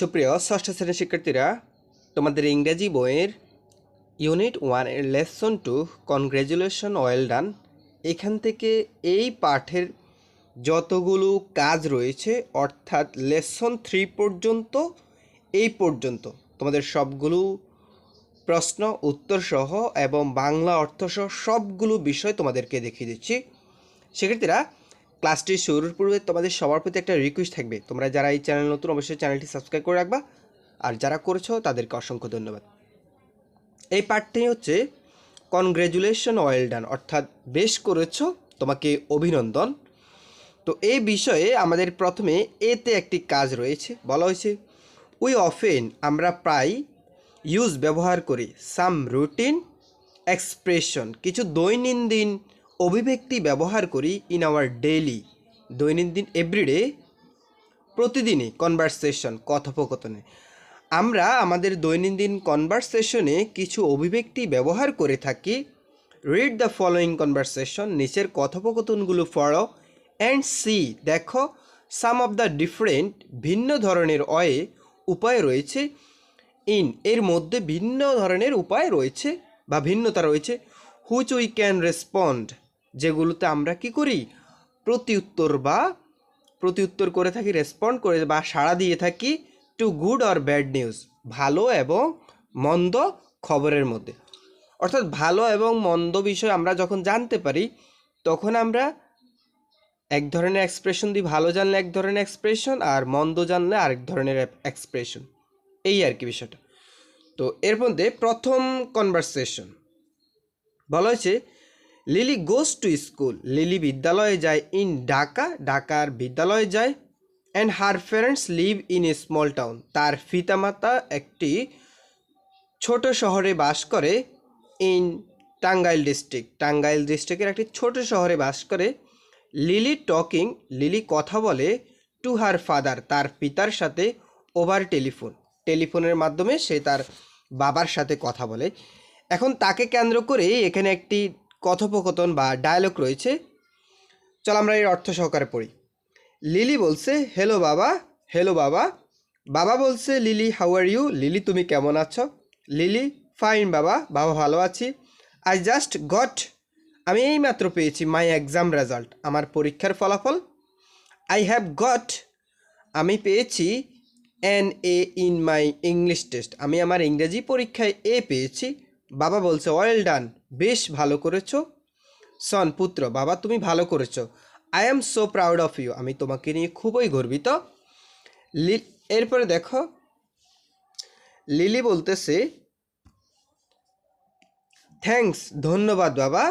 সুপ্রিয় ষষ্ঠ শ্রেণির শিক্ষার্থীরা, তোমাদের ইংরেজি বইয়ের ইউনিট ওয়ানের lesson two congratulation well done, এখান থেকে এই পাঠের যতগুলো কাজ রয়েছে, অর্থাৎ লেসন থ্রি পর্যন্ত, এই পর্যন্ত তোমাদের সবগুলো প্রশ্ন উত্তর সহ এবং বাংলা অর্থ সহ সবগুলো বিষয় তোমাদেরকে দেখিয়ে দিচ্ছি। শিক্ষার্থীরা ক্লাসটি শুরুর পূর্বে তোমাদের সবার প্রতি একটা রিকোয়েস্ট থাকবে। তোমরা যারা এই চ্যানেল নতুন, অবশ্যই চ্যানেলটি সাবস্ক্রাইব করে রাখবা। আর যারা করেছ, তাদেরকে অসংখ্য ধন্যবাদ। এই পার্টটি হচ্ছে কনগ্রেচুলেশন ওয়েল ডান অর্থাৎ, বেশ করেছ, তোমাকে অভিনন্দন। তো এই বিষয়ে আমাদের প্রথমে এতে একটি কাজ রয়েছে। বলা হয়েছে উই অফেন আমরা প্রায় ইউজ ব্যবহার করি সাম রুটিন এক্সপ্রেশন কিছু দৈনন্দিন অভিব্যক্তি ব্যবহার করি ইন আওয়ার ডেইলি দৈনন্দিন এভরিডে প্রতিদিনই কনভারসেশন কথোপকথনে। আমরা আমাদের দৈনন্দিন কনভারসেশনে কিছু অভিব্যক্তি ব্যবহার করে থাকি রিড দ্য ফলোয়িং কনভারসেশন নিচের কথোপকথনগুলো পড়ো অ্যান্ড সি দেখো সাম অফ দ্য ডিফারেন্ট ভিন্ন ধরনের অয়ে উপায় রয়েছে ইন এর মধ্যে ভিন্ন ধরনের উপায় রয়েছে বা ভিন্নতা রয়েছে হুইচ উই ক্যান রেসপন্ড যেগুলোতে আমরা কি করি? প্রতি উত্তর বা প্রতিউত্তর করে থাকি রেসপন্ড করে বা সাড়া দিয়ে থাকি to good or bad news ভালো এবং মন্দ খবরের মধ্যে। অর্থাৎ ভালো এবং মন্দ বিষয় আমরা যখন জানতে পারি, তখন আমরা এক ধরনের এক্সপ্রেশন দিই, ভালো জানলে এক ধরনের এক্সপ্রেশন আর মন্দ জানলে আরেক ধরনের এক্সপ্রেশন এই আর কি বিষয়টা। তো এর মধ্যে প্রথম কনভারসেশন বলা হয়েছে Lily goes to school Lily বিদ্যালয়ে যায় ইন ঢাকা, ঢাকার বিদ্যালয়ে যায় and her parents live in a small town তার পিতামাতা একটি ছোট শহরে বাস করে ইন টাঙ্গাইল ডিস্ট্রিক্ট টাঙ্গাইল ডিস্ট্রিক্টের একটি ছোট শহরে বাস করে লিলি টকিং লিলি কথা বলে টু হার ফাদার তার পিতার সাথে ওভার টেলিফোন টেলিফোনের মাধ্যমে সে তার বাবার সাথে কথা বলে। এখন তাকে কেন্দ্র করে এখানে একটি কথোপকথন বা ডায়লগ রয়েছে। চল আমরা এর অর্থ সহকারে পড়ি। লিলি বলছে হ্যালো বাবা হ্যালো বাবা। বাবা বলছে, Lily how are you Lily, তুমি কেমন আছো? লিলি ফাইন বাবা বাবা ভালো আছি। আই জাস্ট গট আমি এইমাত্র পেয়েছি মাই এক্সাম রেজাল্ট আমার পরীক্ষার ফলাফল। আই হ্যাভ গট আমি পেয়েছি an A in my English test আমি আমার ইংরেজি পরীক্ষায় এ পেয়েছি। বাবা বলছে ওয়েল ডান বেশ ভালো করেছ। সন পুত্র, বাবা তুমি ভালো করেছ। I am so proud of you আমি তোমাকে নিয়ে খুবই গর্বিত। এরপরে দেখো, লিলি বলতেছে থ্যাঙ্কস ধন্যবাদ বাবা।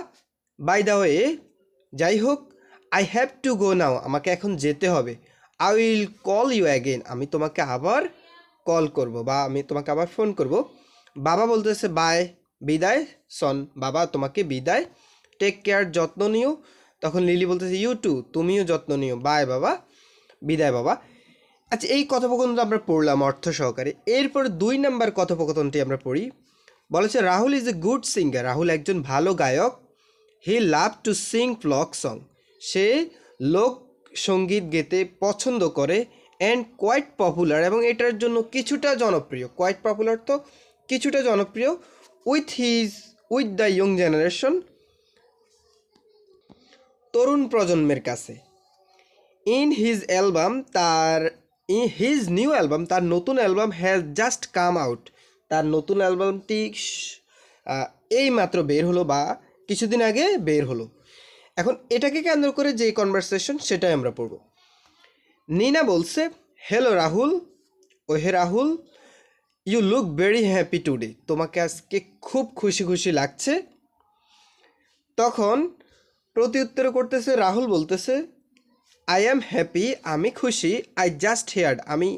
বাই দা ওয়ে যাই হোক I have to go now আমাকে এখন যেতে হবে। I will call you again আমি তোমাকে আবার কল করব বা আমি তোমাকে আবার ফোন করব। বাবা বলতেছে বাই বিদায়, সন, বাবা, তোমাকে বিদায়। টেক কেয়ার যত্ন নিও। তখন লিলি বলতেছে ইউ টু তুমিও যত্ন নিও। বাই বাবা। বিদায়, বাবা। আচ্ছা এই কথোপকথনটা আমরা পড়লাম অর্থ সহকারে। এরপর দুই নাম্বার কথোপকথনটি আমরা পড়ি। বলেছে, Rahul is a good singer Rahul একজন ভালো গায়ক। He love to sing folk song সে লোক সংগীত গেতে পছন্দ করে অ্যান্ড কোয়াইট পপুলার এবং এটার জন্য কিছুটা জনপ্রিয়। কোয়াইট পপুলার তো, কিছুটা জনপ্রিয়। With his, with the young generation তরুণ প্রজন্মের কাছে। ইন হিজ অ্যালবাম তার, ইন হিজ নিউ অ্যালবাম তার নতুন album has just come out. তার নতুন অ্যালবামটি এই মাত্র বের হলো বা কিছুদিন আগে বের হলো। এখন এটাকে কেন্দ্র করে যে কনভারসেশন সেটাই আমরা পড়ব। নিনা বলছে হ্যালো রাহুল ও হে Rahul you look very happy today তোমাকে আজকে খুব খুশি খুশি লাগছে। তখন প্রতি উত্তরে করতেছে, রাহুল বলতেছে আই অ্যাম হ্যাপি আমি খুশি আই জাস্ট হেয়ার্ড আমি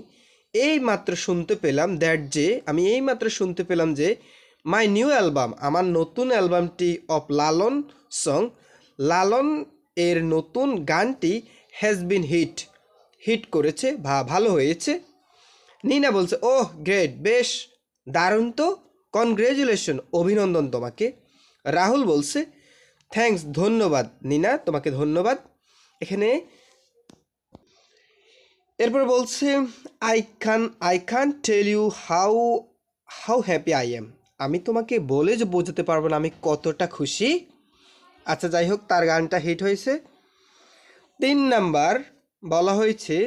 এই মাত্র শুনতে পেলাম দ্যাট যে, আমি এই মাত্র শুনতে পেলাম যে মাই নিউ অ্যালবাম আমার নতুন অ্যালবামটি অফ লালন সং লালন এর নতুন গানটি হ্যাজ বিন হিট হিট করেছে বা ভালো হয়েছে। নিনা বলছে, ওহ গ্রেট বেশ দারুণ তো। কনগ্রেচুলেশন অভিনন্দন তোমাকে। রাহুল বলছে থ্যাঙ্কস ধন্যবাদ নিনা, তোমাকে ধন্যবাদ। এখানে এরপর বলছে I can I can tell you how how happy I am আমি তোমাকে বলে যে বোঝাতে পারব না, আমি কতটা খুশি। আচ্ছা যাই হোক, তার গানটা হিট হয়েছে। তিন নাম্বার বলা হয়েছে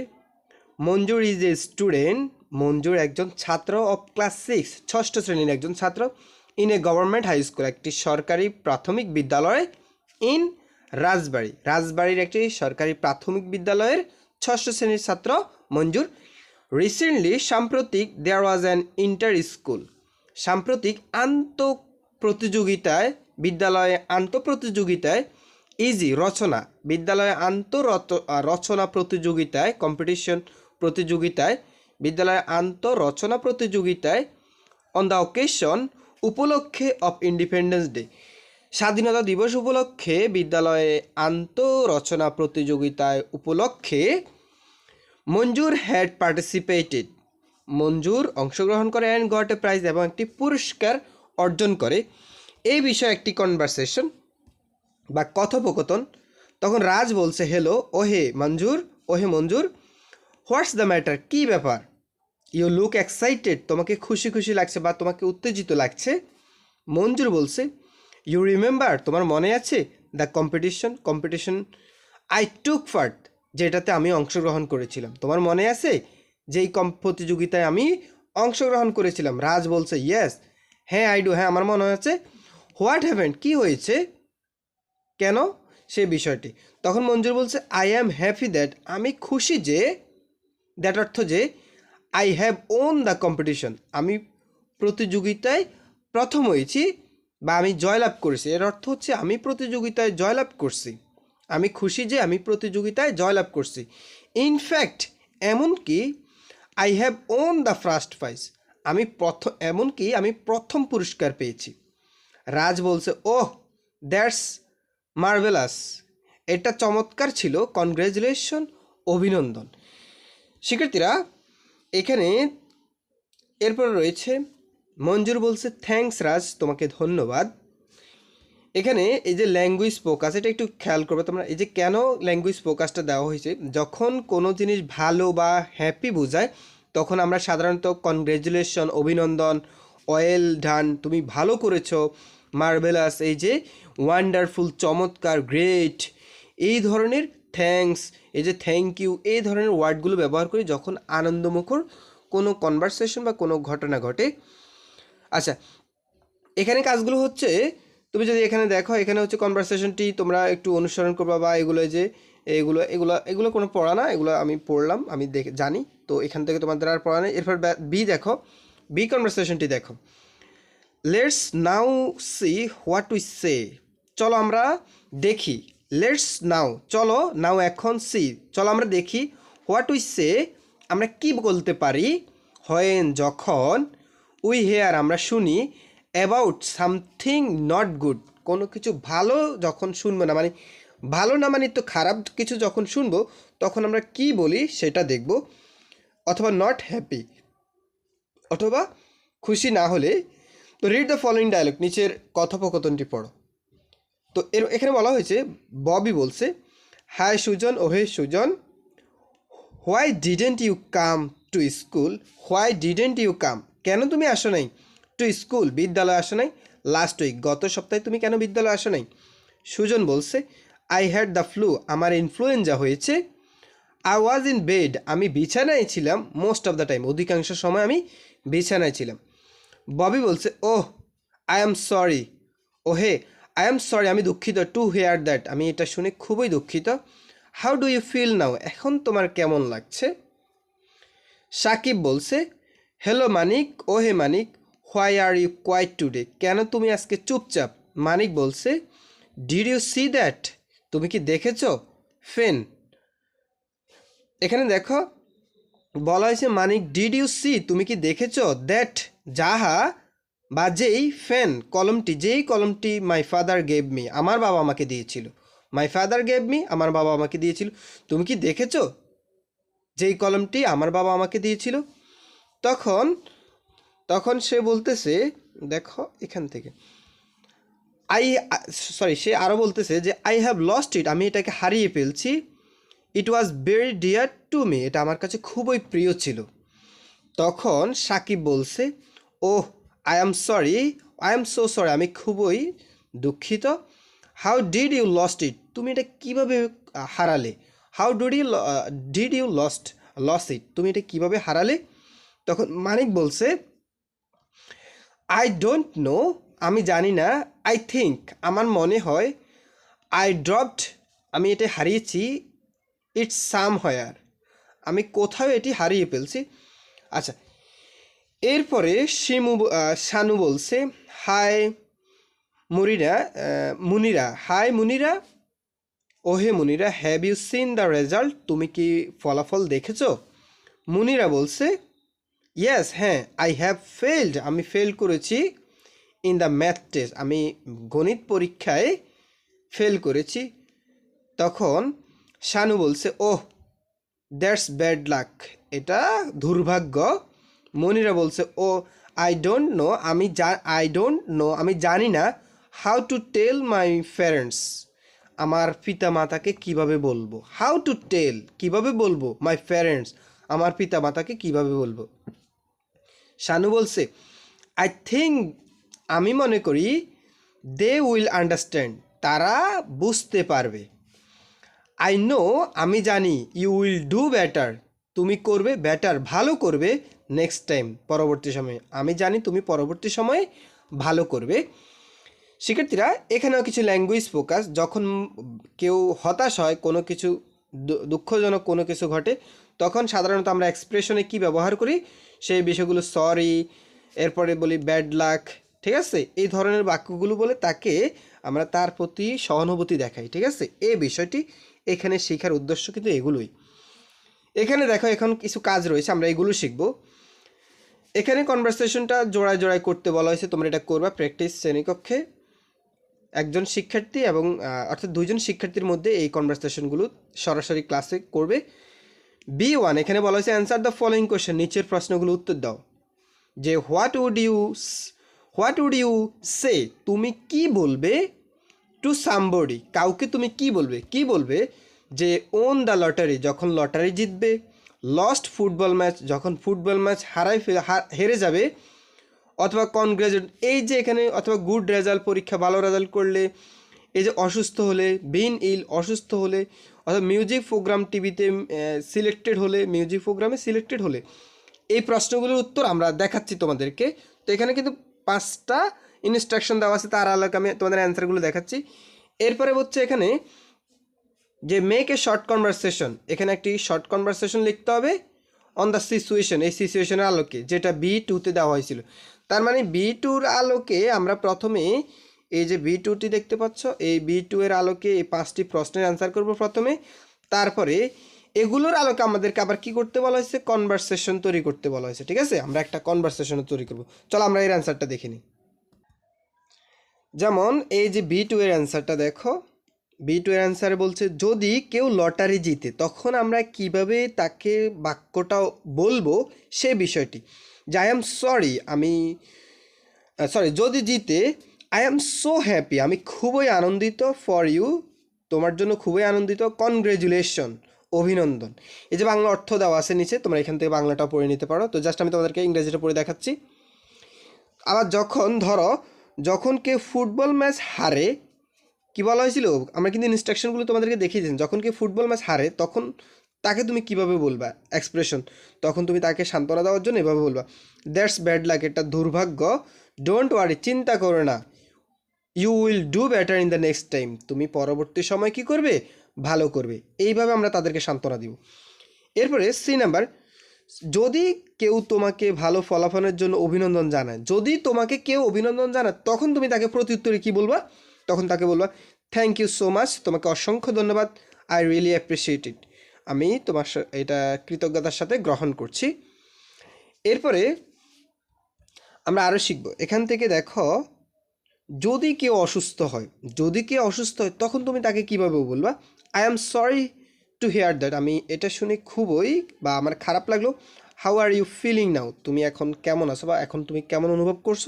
মঞ্জুর ইজ এ স্টুডেন্ট মঞ্জুর একজন ছাত্র অফ ক্লাস সিক্স ষষ্ঠ শ্রেণির একজন ছাত্র in a government high school একটি সরকারি প্রাথমিক বিদ্যালয় ইন রাজবাড়ি। রাজবাড়ির একটি সরকারি প্রাথমিক বিদ্যালয়ের ষষ্ঠ শ্রেণির ছাত্র মঞ্জুর। রিসেন্টলি সাম্প্রতিক there was an inter school সাম্প্রতিক আন্ত প্রতিযোগিতায় বিদ্যালয়ে আন্ত প্রতিযোগিতায় ইজি রচনা। বিদ্যালয়ে আন্তঃরত রচনা প্রতিযোগিতায় কম্পিটিশন প্রতিযোগিতায় বিদ্যালয়ে আন্তঃরচনা প্রতিযোগিতায় অন দ্য অকেশন উপলক্ষে অফ ইন্ডিপেন্ডেন্স ডে স্বাধীনতা দিবস উপলক্ষে বিদ্যালয়ে আন্তঃরচনা প্রতিযোগিতায় উপলক্ষে মঞ্জুর হ্যাড পার্টিসিপেটেড মঞ্জুর অংশগ্রহণ করে অ্যান্ড গট এ প্রাইজ এবং একটি পুরস্কার অর্জন করে। এই বিষয়ে একটি কনভারসেশন বা কথোপকথন। তখন রাজ বলছে হ্যালো ওহে মঞ্জুর ওহে মঞ্জুর হোয়াটস দ্য ম্যাটার কী ব্যাপার? ইউ লুক এক্সাইটেড তোমাকে খুশি খুশি লাগছে বা তোমাকে উত্তেজিত লাগছে। মঞ্জুর বলছে ইউ রিমেম্বার তোমার মনে আছে? The competition competition I took part যেটাতে আমি অংশগ্রহণ করেছিলাম। তোমার মনে আছে? যেই কম প্রতিযোগিতায় আমি অংশগ্রহণ করেছিলাম? রাজ বলছে ইয়েস হ্যাঁ আই ডু হ্যাঁ আমার মনে আছে। হোয়াট হ্যাভেন কি হয়েছে? কেন? সে বিষয়টি। তখন মঞ্জুর বলছে আই অ্যাম হ্যাপি দ্যাট আমি খুশি যে দ্যাট অর্থ যে I have won the competition আমি প্রতিযোগিতায় প্রথম হয়েছি বা আমি জয়লাভ করেছি। এর অর্থ হচ্ছে আমি প্রতিযোগিতায় জয়লাভ করছি। আমি খুশি যে আমি প্রতিযোগিতায় জয়লাভ করছি। ইনফ্যাক্ট এমনকি I have won the first prize আমি প্রথম এমনকি আমি প্রথম পুরস্কার পেয়েছি। রাজ বলছে, ওহ দ্যাটস মার্ভেলাস এটা চমৎকার ছিল। কনগ্রেচুলেশন অভিনন্দন। শিক্ষার্থীরা, এখানে এরপর রয়েছে, মঞ্জুর বলছে থ্যাঙ্কস রাজ, তোমাকে ধন্যবাদ। এখানে এই যে ল্যাঙ্গুয়েজ ফোকাস এটা একটু খেয়াল করবে তোমরা, এই যে কেন ল্যাঙ্গুয়েজ ফোকাসটা দেওয়া হয়েছে? যখন কোনো জিনিস ভালো বা হ্যাপি বোঝায়, তখন আমরা সাধারণত কনগ্রেচুলেশন অভিনন্দন অয়েল ডান তুমি ভালো করেছ। মার্বেলাস এই যে ওয়ান্ডারফুল চমৎকার গ্রেট এই ধরনের থ্যাঙ্কস এই যে থ্যাংক ইউ এই ধরনের ওয়ার্ডগুলো ব্যবহার করি যখন আনন্দমুখর কোনো কনভারসেশন বা কোনো ঘটনা ঘটে। আচ্ছা এখানে কাজগুলো হচ্ছে, তুমি যদি এখানে দেখো, এখানে হচ্ছে কনভারসেশনটি তোমরা একটু অনুসরণ করবা বা এগুলো যে, এগুলো এগুলো এগুলো কোনো পড়া না, এগুলো আমি পড়লাম, আমি দেখে, জানি। তো এখান থেকে তোমাদের আর পড়া নেই। এরপর বি দেখো বি কনভারসেশনটি দেখো। Let's now see what we say চলো আমরা দেখি লেটস নাও চলো নাও এখন সি চলো আমরা দেখি হোয়াট উই সে আমরা কি বলতে পারি? হয়েন যখন উই হেয়ার আমরা শুনি অ্যাবাউট সামথিং নট গুড কোনো কিছু ভালো যখন শুনব না মানে ভালো না মানে তো খারাপ কিছু যখন শুনব, তখন আমরা কি বলি সেটা দেখব, অথবা নট হ্যাপি অথবা খুশি না হলে, তো রিড দ্য ফলোয়িং ডায়লগ নিচের কথোপকথনটি পড়ো। তো এর, এখানে বলা হয়েছে, ববি বলছে হাই সুজন ও হে Sujan, why didn't you come to school? Why didn't you come? কেন তুমি আসো নাই টু স্কুল? বিদ্যালয়ে আসো নাই? লাস্ট উইক, গত সপ্তাহে তুমি কেন বিদ্যালয়ে আসো নাই? সুজন বলছে, আই হ্যাড দ্য ফ্লু, আমার ইনফ্লুয়েঞ্জা হয়েছে। আই ওয়াজ ইন বেড, আমি বিছানায় ছিলাম মোস্ট অফ দ্য টাইম, অধিকাংশ সময় আমি বিছানায় ছিলাম। ববি বলছে, ওহ, আই এম সরি ও হে আই এম সরি আমি দুঃখিত টু হেয়ার দ্যাট আমি এটা শুনে খুবই দুঃখিত। How do you feel now এখন তোমার কেমন লাগছে? সাকিব বলছে হ্যালো মানিক ও হে Manik why are you quiet today কেন তুমি আজকে চুপচাপ? মানিক বলছে ডিড ইউ সি দ্যাট তুমি কি দেখেছ? ফেন এখানে দেখো, বলা হয়েছে, মানিক ডিড ইউ সি তুমি কি দেখেছ? দ্যাট যাহা বা যেই ফ্যান কলমটি, যেই কলমটি মাই ফাদার গেভ মি আমার বাবা আমাকে দিয়েছিল। মাই ফাদার গেভ মি আমার বাবা আমাকে দিয়েছিল। তুমি কি দেখেছ? যেই কলমটি আমার বাবা আমাকে দিয়েছিল। তখন তখন সে বলতেছে, দেখো এখান থেকে। আই সরি সে আরও বলতেছে যে আই হ্যাভ লস্ট ইট আমি এটাকে হারিয়ে ফেলছি। It was very dear to me এটা আমার কাছে খুবই প্রিয় ছিল। তখন সাকিব বলছে, ওহ I am sorry I am so sorry আমি খুবই দুঃখিত। How did you lost it তুমি এটা কীভাবে হারালে? How did you did you lost lose it তুমি এটা কীভাবে হারালে? তখন মানিক বলছে আই ডোন্ট নো আমি জানি না। আই থিঙ্ক আমার মনে হয় আই ড্রপড আমি এটা হারিয়েছি। ইটস সাম হয়ার আমি কোথাও এটি হারিয়ে ফেলছি। আচ্ছা এরপরে শিমু শানু বলছে হাই মুরিরা মুনিরা হাই মুনিরা, ওহে Munira have you seen the result তুমি কি ফলাফল দেখেছ? মুনিরা বলছে ইয়েস হ্যাঁ আই হ্যাভ ফেলড আমি ফেল করেছি ইন দ্য ম্যাথ টেস্ট আমি গণিত পরীক্ষায় ফেল করেছি। তখন শানু বলছে, ওহ দ্যাটস ব্যাড লাক এটা দুর্ভাগ্য। মনিরা বলছে, ও আই ডোন্ট নো আমি আই ডোন্ট নো আমি জানি না how to tell my parents আমার পিতা মাতাকে কীভাবে বলব? হাউ টু টেল কীভাবে বলব? মাই প্যারেন্টস আমার পিতা মাতাকে কীভাবে বলব? শানু বলছে আই থিঙ্ক আমি মনে করি দে উইল আন্ডারস্ট্যান্ড তারা বুঝতে পারবে। আই নো আমি জানি ইউ উইল ডু বেটার তুমি করবে বেটার ভালো করবে নেক্সট টাইম পরবর্তী সময়ে। আমি জানি তুমি পরবর্তী সময়ে ভালো করবে। শিক্ষার্থীরা, এখানেও কিছু ল্যাঙ্গুয়েজ ফোকাস যখন কেউ হতাশ হয়, কোনো কিছু দুঃখজনক কোনো কিছু ঘটে, তখন সাধারণত আমরা এক্সপ্রেশনে কি ব্যবহার করি? সেই বিষয়গুলো সরি এরপরে বলি ব্যাড লাক ঠিক আছে? এই ধরনের বাক্যগুলো বলে তাকে আমরা তার প্রতি সহানুভূতি দেখাই, ঠিক আছে? এই বিষয়টি এখানে শেখার উদ্দেশ্য কিন্তু এগুলোই। এখানে দেখো, এখন কিছু কাজ রয়েছে, আমরা এগুলো শিখব। এখানে কনভারসেশনটা জোড়ায় জোড়ায় করতে বলা হয়েছে, তোমরা এটা করবা প্র্যাকটিস শ্রেণীকক্ষে। একজন শিক্ষার্থী এবং অর্থাৎ দুইজন শিক্ষার্থীর মধ্যে এই কনভারসেশনগুলো সরাসরি ক্লাসে করবে। বি ওয়ান এখানে বলা হয়েছে অ্যান্সার দ্য ফলোয়িং কোয়েশ্চেন নিচের প্রশ্নগুলো উত্তর দাও। যে what would you what would you say তুমি কি বলবে টু সামবডি কাউকে তুমি কি বলবে? কি বলবে? যে ওন দ্য লটারি যখন লটারি জিতবে লস্ট ফুটবল ম্যাচ যখন ফুটবল ম্যাচ হারাই হেরে যাবে, অথবা কনগ্রাজুয়েট এই যে এখানে অথবা গুড রেজাল্ট পরীক্ষা, ভালো রেজাল্ট করলে, এই যে অসুস্থ হলে বিন ইল অসুস্থ হলে, অথবা মিউজিক প্রোগ্রাম টিভিতে সিলেক্টেড হলে মিউজিক প্রোগ্রামে সিলেক্টেড হলে, এই প্রশ্নগুলোর উত্তর আমরা দেখাচ্ছি তোমাদেরকে। তো এখানে কিন্তু পাঁচটা ইনস্ট্রাকশন দেওয়া আছে, তার আলোকে আমি তোমাদের অ্যান্সারগুলো দেখাচ্ছি। এরপরে হচ্ছে এখানে যে মেক এ শর্ট কনভারসেশন এখানে একটি শর্ট কনভারসেশন লিখতে হবে অন দ্য সিচুয়েশন এই সিচুয়েশনের আলোকে, যেটা বি টুতে দেওয়া হয়েছিল। তার মানে বি টুর আলোকে আমরা প্রথমে এই যে বি টুটি দেখতে পাচ্ছ, এই বি টু এর আলোকে এই পাঁচটি প্রশ্নের অ্যান্সার করব প্রথমে। তারপরে এগুলোর আলোকে আমাদেরকে আবার কি করতে বলা হয়েছে? কনভারসেশন তৈরি করতে বলা হয়েছে, ঠিক আছে? আমরা একটা কনভারসেশন তৈরি করব। চলো আমরা এর অ্যান্সারটা দেখে নিই। যেমন এই যে বি টু এর অ্যান্সারটা দেখো বি টু অ্যান্সারে বলছে, যদি কেউ লটারি জিতে, তখন আমরা কীভাবে তাকে বাক্যটা বলব সে বিষয়টি? যে আই এম সরি আমি সরি যদি জিতে আই এম সো হ্যাপি আমি খুবই আনন্দিত ফর ইউ তোমার জন্য খুবই আনন্দিত কনগ্রেচুলেশন অভিনন্দন। এই যে বাংলা অর্থ দেওয়া আছে নিচে, তোমরা এখান থেকে বাংলাটা পড়ে নিতে পারো। তো জাস্ট আমি তোমাদেরকে ইংরেজিটা পড়ে দেখাচ্ছি। আবার যখন, ধরো, যখন কেউ ফুটবল ম্যাচ হারে কি বলা হয়েছিল? আমরা কিন্তু ইনস্ট্রাকশনগুলো তোমাদেরকে দেখিয়েছেন যখন কি ফুটবল ম্যাচ হারে, তখন তাকে তুমি কীভাবে বলবা? এক্সপ্রেশন তখন তুমি তাকে সান্ত্বনা দেওয়ার জন্য এভাবে বলবা দ্যাটস ব্যাড লাক এটা দুর্ভাগ্য। ডোন্ট ওয়ারি চিন্তা করো না। You will do better in the next time তুমি পরবর্তী সময় কি করবে? ভালো করবে। এইভাবে আমরা তাদেরকে সান্ত্বনা দিব। এরপরে সি নাম্বার যদি কেউ তোমাকে ভালো ফলাফলের জন্য অভিনন্দন জানায়, যদি তোমাকে কেউ অভিনন্দন জানায়, তখন তুমি তাকে প্রত্যুত্তরে কি বলবা? তখন তাকে বলবা থ্যাংক ইউ সো মাচ তোমাকে অসংখ্য ধন্যবাদ আই রিয়েলি অ্যাপ্রিসিয়েট ইট আমি তোমার এটা কৃতজ্ঞতার সাথে গ্রহণ করছি। এরপরে আমরা আরও শিখব। এখান থেকে দেখো, যদি কেউ অসুস্থ হয়, যদি কেউ অসুস্থ হয়, তখন তুমি তাকে কীভাবে বলবা? I am sorry to hear that আমি এটা শুনে খুবই বা আমার খারাপ লাগল। How are you feeling now তুমি এখন কেমন আছো বা এখন তুমি কেমন অনুভব করছ?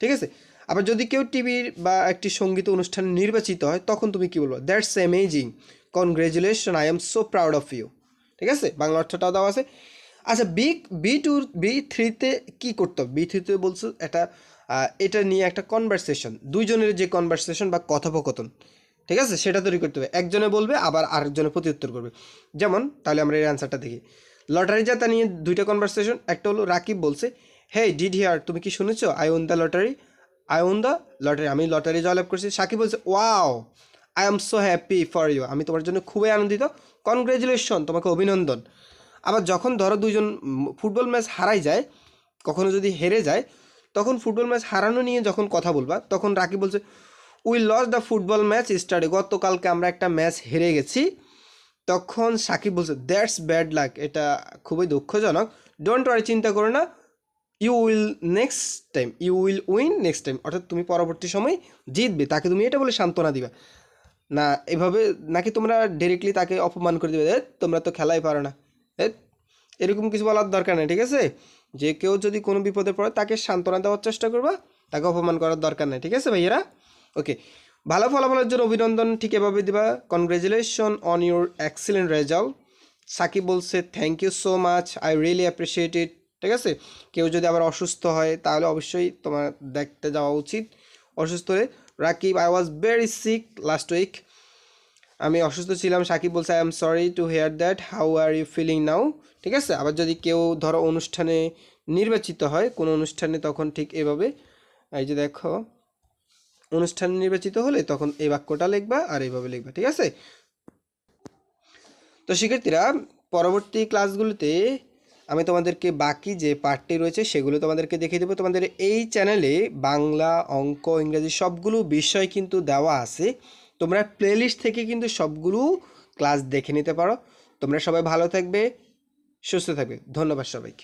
ঠিক আছে? আবার যদি কেউ টিভির বা একটি সংগীত অনুষ্ঠানে নির্বাচিত হয়, তখন তুমি কি বলব? That's amazing congratulation I am so proud of you ঠিক আছে? বাংলা অর্থটাও দেওয়া আছে। আচ্ছা বি বি টু বি থ্রিতে কী করতে হবে? বি থ্রিতে বলছো এটা এটা নিয়ে একটা কনভারসেশন দুইজনের যে কনভারসেশন বা কথোপকথন, ঠিক আছে? সেটা তৈরি করতে হবে। একজনে বলবে, আবার আরেকজনে প্রত্যুত্তর করবে। যেমন, তাহলে আমরা এই অ্যান্সারটা দেখি। লটারি জেতা নিয়ে দুইটা কনভারসেশন একটা হলো রাকিব বলছে হে ডিড হিয়ার তুমি কি শুনেছো? I won the lottery I won the lottery আমি লটারি জয়লাভ করছি। সাকিব বলছে wow I am so happy for you আমি তোমার জন্য খুবই আনন্দিত। কনগ্রেচুলেশন তোমাকে অভিনন্দন। আবার যখন ধরো দুইজন উম, ফুটবল ম্যাচ হারাই যায় কখনো যদি হেরে যায় তখন ফুটবল ম্যাচ হারানো নিয়ে যখন কথা বলবা তখন রাকিব বলছে we lost the football match স্টার্টে গতকালকে আমরা একটা ম্যাচ হেরে গেছি। তখন সাকিব বলছে দ্যাটস ব্যাড লাক এটা খুবই দুঃখজনক। ডোন্ট ওয়ারি চিন্তা করো না। You will next time you will win next time অর্থাৎ তুমি পরবর্তী সময় জিতবে তাকে তুমি এটা বলে সান্ত্বনা দিবা। না এভাবে নাকি তোমরা ডিরেক্টলি তাকে অপমান করে দেবে "এ, তোমরা তো খেলাই পারো না। এরকম কিছু বলার দরকার নেই ঠিক আছে? যে কেউ যদি কোনো বিপদে পড়ে তাকে সান্ত্বনা দেওয়ার চেষ্টা করবা তাকে অপমান করার দরকার নেই ঠিক আছে ভাইয়েরা? ওকে ভালো ফলাফলের জন্য অভিনন্দন ঠিক এভাবে দিবা। Congratulation on your excellent result Sakib বলছে thank you so much I really appreciate it ঠিক আছে? কেউ যদি আবার অসুস্থ হয়, তাহলে অবশ্যই তোমার দেখতে যাওয়া উচিত। অসুস্থ হলে Rakib I was very sick last week আমি অসুস্থ ছিলাম, সাকিব বলছে I am sorry to hear that how are you feeling now ঠিক আছে? আবার যদি কেউ ধরো অনুষ্ঠানে নির্বাচিত হয়, কোনো অনুষ্ঠানে তখন ঠিক এভাবে, এই যে দেখো, অনুষ্ঠানে নির্বাচিত হলে তখন এই বাক্যটা লিখবা আর এইভাবে লিখবা, ঠিক আছে? তো শিক্ষার্থীরা, পরবর্তী ক্লাসগুলোতে আমি তোমাদেরকে বাকি যে পার্টটি রয়েছে সেগুলো তোমাদেরকে দেখিয়ে দেবো। তোমাদের এই চ্যানেলে বাংলা, অঙ্ক, ইংরেজি সবগুলো বিষয় কিন্তু দেওয়া আছে। তোমরা প্লেলিস্ট থেকে কিন্তু সবগুলো ক্লাস দেখে নিতে পারো। তোমরা সবাই ভালো থাকবে, সুস্থ থাকবে। ধন্যবাদ সবাইকে।